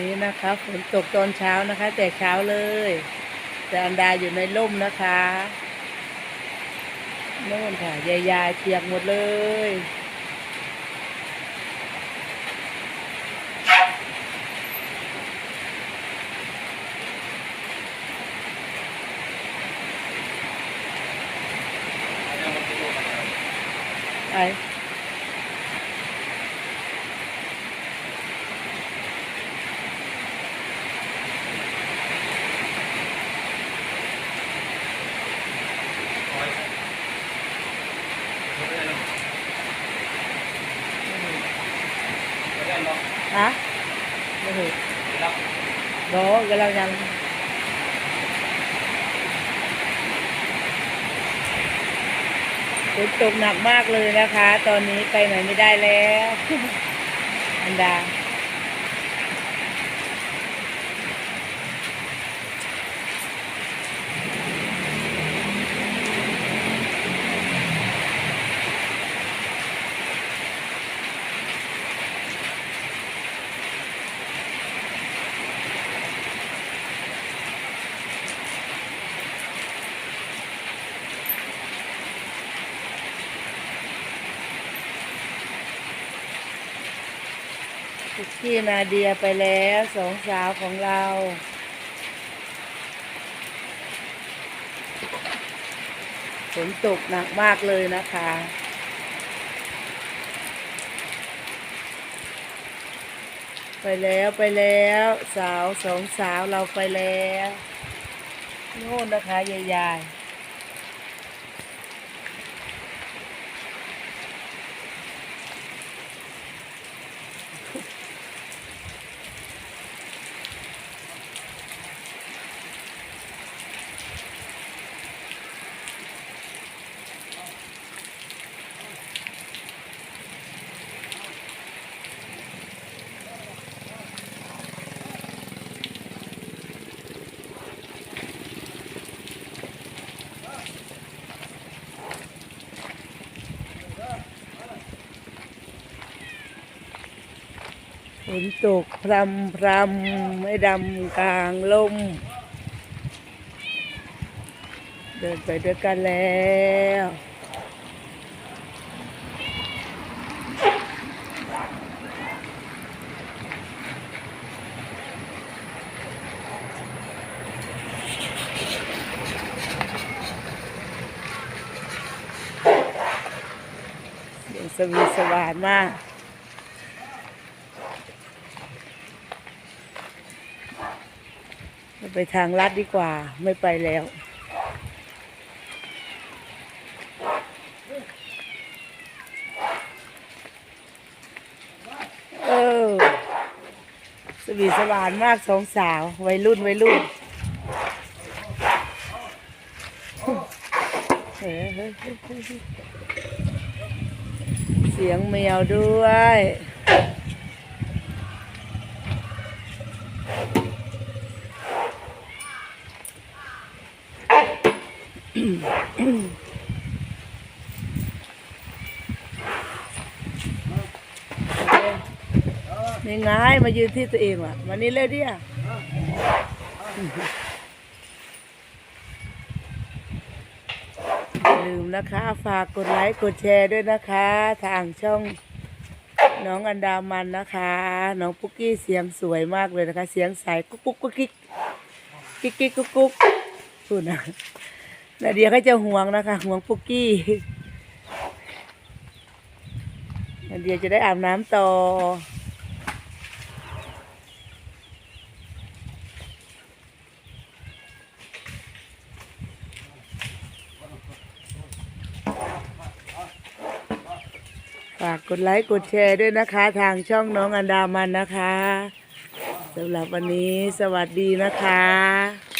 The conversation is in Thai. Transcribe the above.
นี้นะคะฝนตกตอนเช้านะคะ แต่เช้าเลย แต่อันดาอยู่ในร่มนะคะโน่นค่ะยายยายเปียกหมดเลยไปฮะไม่เห็นบอ กกำลังยังฝนตกหนักมากเลยนะคะ ตอนนี้ไปไหนไม่ได้แล้ว อันดา คุกกี้นาเดียไปแล้วสองสาวของเราฝนตกหนักมากเลยนะคะ ไปแล้วไปแล้วสาวสองสาวเราไปแล้ว โน่นนะคะยายๆ นตกพรำพรำไม่ดำกลางลม เดินไปด้วยกันแล้วเสียงสวีสวานมาก ไปทางลัดดีกว่าไม่ไปแล้ว เออ สวีสวานมากสองสาว วัยรุ่น วัยรุ่นเฮ้ยเฮ้ยเฮ้ยเฮ้ยเสียงแมวด้วย นี่ไงมายืนที่ตัวเองว่ะวันนี้เร็วดิอะลืมนะคะ ฝากกดไลค์กดแชร์ด้วยนะคะ ทางช่องน้องอันดามันนะคะ น้องปุ๊กกี้เสียงสวยมากเลยนะคะ เสียงใสกุ๊กกุ๊กกุ๊กกิ๊กกิ๊กกิ๊กกุ๊กกุ๊กพูนะ นาเดี๋ยวก็จะห่วงนะคะ ห่วงปุ๊กกี้เดี๋ยวจะได้อาบน้ำต่อ ฝากกดไลค์กดแชร์ด้วยนะคะ ทางช่องน้องอันดามันนะคะสำหรับวันนี้สวัสดีนะคะ